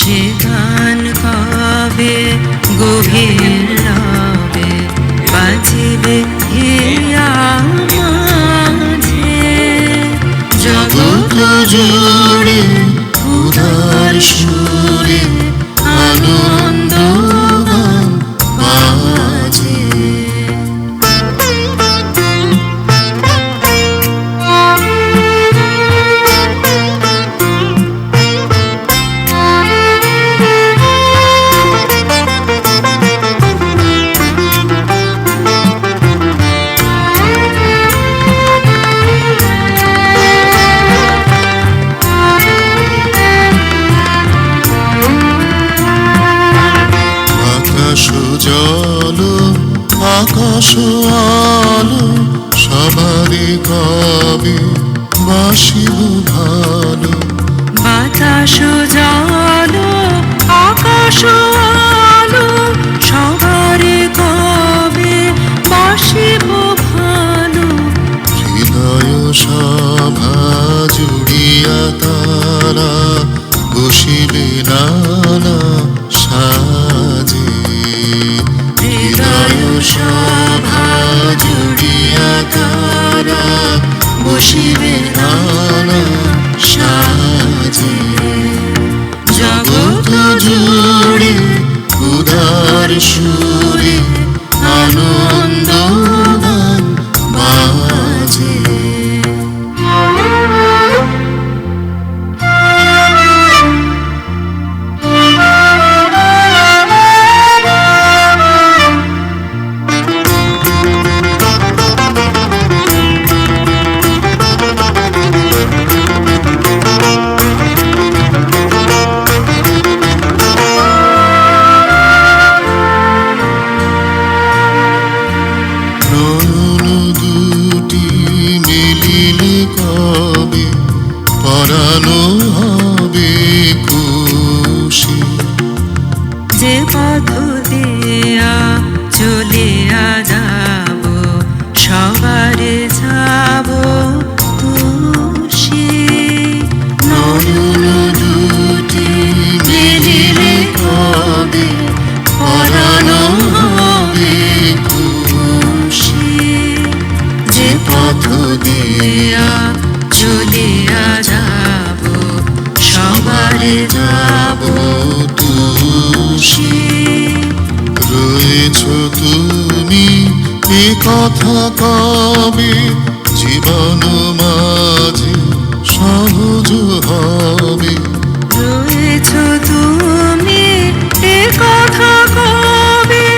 সে গান কবে? গভীর রবে বাজিবে হিয়া মাঝে। জগৎ জল আকাশ আলো সবারই কবে বাসিব ভালো? বাতাস জল আকাশ আলো সবার কবে বাসিব ভালো? হৃদয় সভা জুড়িয়া তারা বসিবে নানা সাজে। সভা জুড়িয়া তারা বসিবে নানা সাজে জগৎ জুড়ে উদার সুরে দুটি মিলিলে কবে? পরানো হবে খুশি। যে পথ দিয়া চলে যাব সবার যাব তুষি। রয়েছ তুমি এ কথা কবে? জীবন মাঝে সহজ হবে। রয়েছ তুমি এ কথা কবে?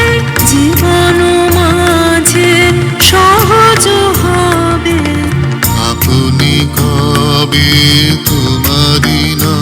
জীবন মাঝে সহজ হবে। আপনি কবে তোমারি নাম